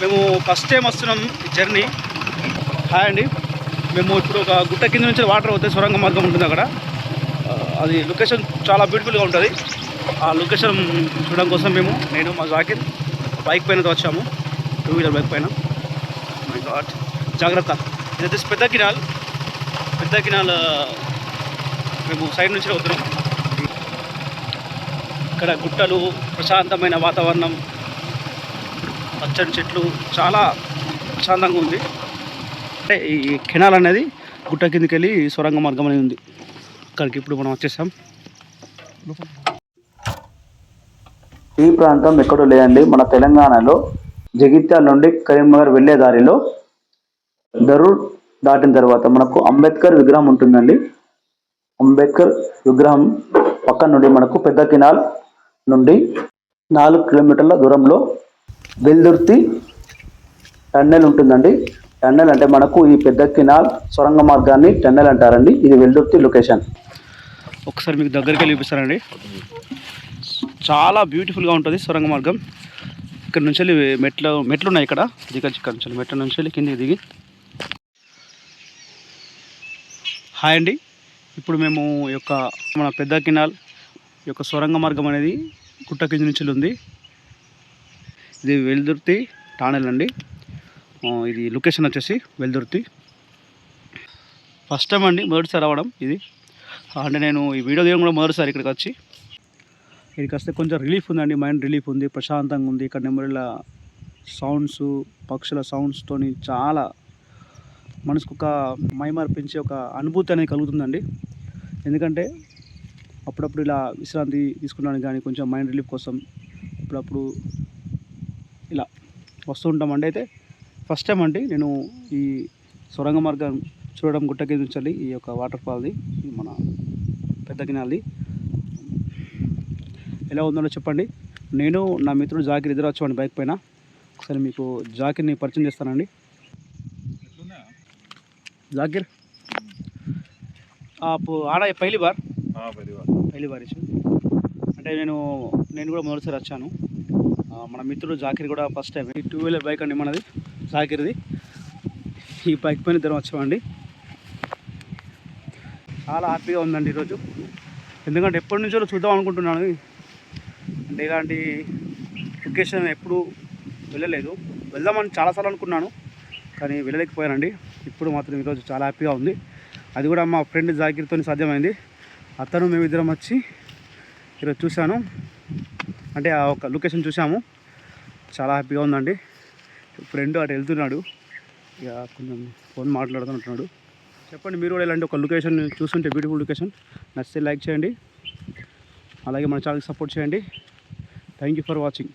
మేము first time వస్తున్నాం journey hi అండి. మేము ఇప్పుడు ఒక గుట్ట కింద నుంచి వాటర్ అవుతాయి సొరంగ మార్గం ఉంటుంది అక్కడ. అది లొకేషన్ చాలా బ్యూటిఫుల్గా ఉంటుంది. ఆ లొకేషన్ చూడడం కోసం మేము నేను మా జాకిర్ బైక్ పైన వచ్చాము. టూ వీలర్ బైక్ పైన. మై గాడ్ జాగ్రత్త. ఇది వచ్చేసి పెద్ద కినాల్. పెద్ద కినాల్ మేము సైడ్ నుంచి వస్తున్నాం. ఇక్కడ గుట్టలు ప్రశాంతమైన వాతావరణం పచ్చని చెట్లు చాలా ప్రశాంతంగా ఉంది. అంటే ఈ కెనాల్ అనేది గుట్ట కిందకి వెళ్ళి సొరంగ మార్గం అనేది ఉంది. అక్కడికి ఇప్పుడు మనం వచ్చేసాం. ఈ ప్రాంతం ఎక్కడో లేదండి. మన తెలంగాణలో జగిత్యాల నుండి కరీంనగర్ వెళ్ళే దారిలో దరూర్ దాటిన తర్వాత మనకు అంబేద్కర్ విగ్రహం ఉంటుందండి. అంబేద్కర్ విగ్రహం పక్కన నుండి మనకు పెద్ద కినాల్ నుండి నాలుగు కిలోమీటర్ల దూరంలో వెల్దుర్తి టన్నెల్ ఉంటుందండి. టన్నెల్ అంటే మనకు ఈ పెద్ద కినాల్ సొరంగ మార్గాన్ని టన్నెల్ అంటారండి. ఇది వెల్దుర్తి లొకేషన్. ఒకసారి మీకు దగ్గరికి వెళ్ళి చూపిస్తానండి. చాలా బ్యూటిఫుల్గా ఉంటుంది సొరంగ మార్గం. ఇక్కడ నుంచి వెళ్ళి మెట్లు మెట్లు ఉన్నాయి ఇక్కడ. దిగచ్చు ఇక్కడ నుంచి మెట్ల నుంచి వెళ్ళి కిందికి దిగి. హాయ్ అండి. ఇప్పుడు మేము ఈ యొక్క మన పెద్ద కినాల్ ఈ యొక్క సొరంగ మార్గం అనేది గుట్ట కింద నుంచి ఉంది. ఇది వెల్దుర్తి టానెల్ అండి. ఇది లొకేషన్ వచ్చేసి వెల్దుర్తి. ఫస్ట్ టైం అండి మొదటిసారి రావడం ఇది. అంటే నేను ఈ వీడియో తీయడం కూడా మొదటిసారి ఇక్కడికి వచ్చి. ఇక్కడికి వస్తే కొంచెం రిలీఫ్ ఉందండి మైండ్ రిలీఫ్ ఉంది ప్రశాంతంగా ఉంది. ఇక్కడ నెమ్మదిల సౌండ్స్ పక్షుల సౌండ్స్తోని చాలా మనసుకు ఒక మైమర్పించే ఒక అనుభూతి అనేది కలుగుతుందండి. ఎందుకంటే అప్పుడప్పుడు ఇలా విశ్రాంతి తీసుకున్నాను కానీ కొంచెం మైండ్ రిలీఫ్ కోసం అప్పుడప్పుడు ఇలా వస్తూ ఉంటామండి అయితే ఫస్ట్ టైం అండి నేను ఈ సొరంగ మార్గం చూడడం గుట్ట కింద నుంచి ఈ యొక్క వాటర్ ఫాల్ది మన పెద్ద గినాల్ది. ఎలా ఉందో చెప్పండి. నేను నా మిత్రుడు జాకిర్ ఇద్దరు వచ్చామండి బైక్ పైన. ఒకసారి మీకు జాకిర్ని పరిచయం చేస్తానండి. జాకిర్? ఆడ పైలి బార్ పైలి బార్ అంటే నేను నేను కూడా మొదటిసారి వచ్చాను. మన మిత్రుడు జాకిర్ కూడా ఫస్ట్ టైం ఈ టూ వీలర్ బైక్ అండి మనది జాకిర్ది. ఈ బైక్ పైన ఇద్దరం వచ్చామండి. చాలా హ్యాపీగా ఉందండి ఈరోజు. ఎందుకంటే ఎప్పటి నుంచో చూద్దాం అనుకుంటున్నాను. అంటే ఇలాంటి లొకేషన్ ఎప్పుడు వెళ్ళలేదు. వెళ్దామని చాలాసార్లు అనుకున్నాను కానీ వెళ్ళలేకపోయానండి. ఇప్పుడు మాత్రం ఈరోజు చాలా హ్యాపీగా ఉంది. అది కూడా మా ఫ్రెండ్ జాకిర్తో సాధ్యమైంది. అతను మేమిద్దరం వచ్చి ఈరోజు చూశాను. అంటే ఆ ఒక లొకేషన్ చూసాము చాలా హ్యాపీగా ఉందండి. ఫ్రెండ్ అటు వెళ్తున్నాడు. ఇక కొంచెం ఫోన్ మాట్లాడుతుంటున్నాడు చెప్పండి మీరు కూడా ఇలాంటి ఒక లొకేషన్ చూస్తుంటే బ్యూటిఫుల్ లొకేషన్ నచ్చితే లైక్ చేయండి. అలాగే మన ఛానల్కి సపోర్ట్ చేయండి. Thank you for watching